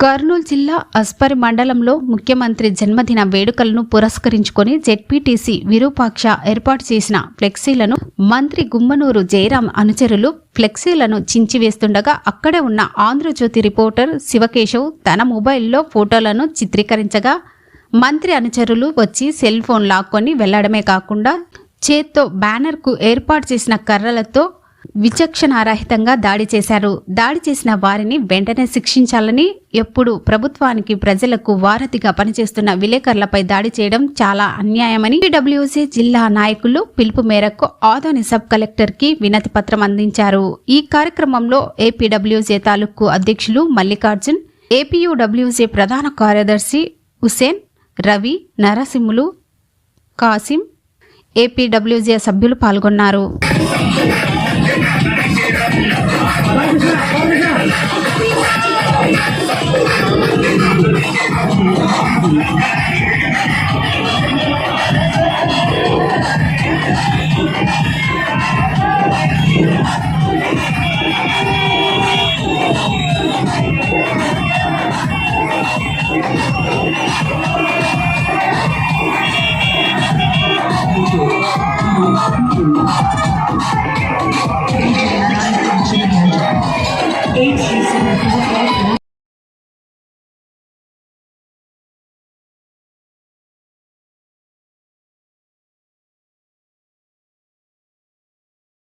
కర్నూలు జిల్లా అస్పరి మండలంలో ముఖ్యమంత్రి జన్మదిన వేడుకలను పురస్కరించుకొని జెడ్పీటీసీ విరూపాక్ష ఏర్పాటు చేసిన ఫ్లెక్సీలను మంత్రి గుమ్మనూరు జయరాం అనుచరులు ఫ్లెక్సీలను చించివేస్తుండగా అక్కడే ఉన్న ఆంధ్రజ్యోతి రిపోర్టర్ శివకేశవ్ తన మొబైల్లో ఫోటోలను చిత్రీకరించగా మంత్రి అనుచరులు వచ్చి సెల్ ఫోన్ లాక్కొని వెళ్ళడమే కాకుండా చేత్తో బ్యానర్కు ఏర్పాటు చేసిన కర్రలతో విచక్షణారహితంగా దాడి చేశారు. దాడి చేసిన వారిని వెంటనే శిక్షించాలని ఎప్పుడు ప్రభుత్వానికి ప్రజలకు వారధిగా పనిచేస్తున్న విలేకరులపై దాడి చేయడం చాలా అన్యాయమని డబ్ల్యూసీ జిల్లా నాయకులు పిలుపు మేరకు ఆదోని సబ్ కలెక్టర్కి వినతి పత్రం అందించారు. ఈ కార్యక్రమంలో ఏపీడబ్ల్యూజే తాలూకు అధ్యక్షులు మల్లికార్జున్ ఏపీయూడబ్ల్యూజే ప్రధాన కార్యదర్శి హుసేన్ రవి నరసింహులు కాసిం ఏపీడబ్ల్యూజే సభ్యులు పాల్గొన్నారు. Thank you.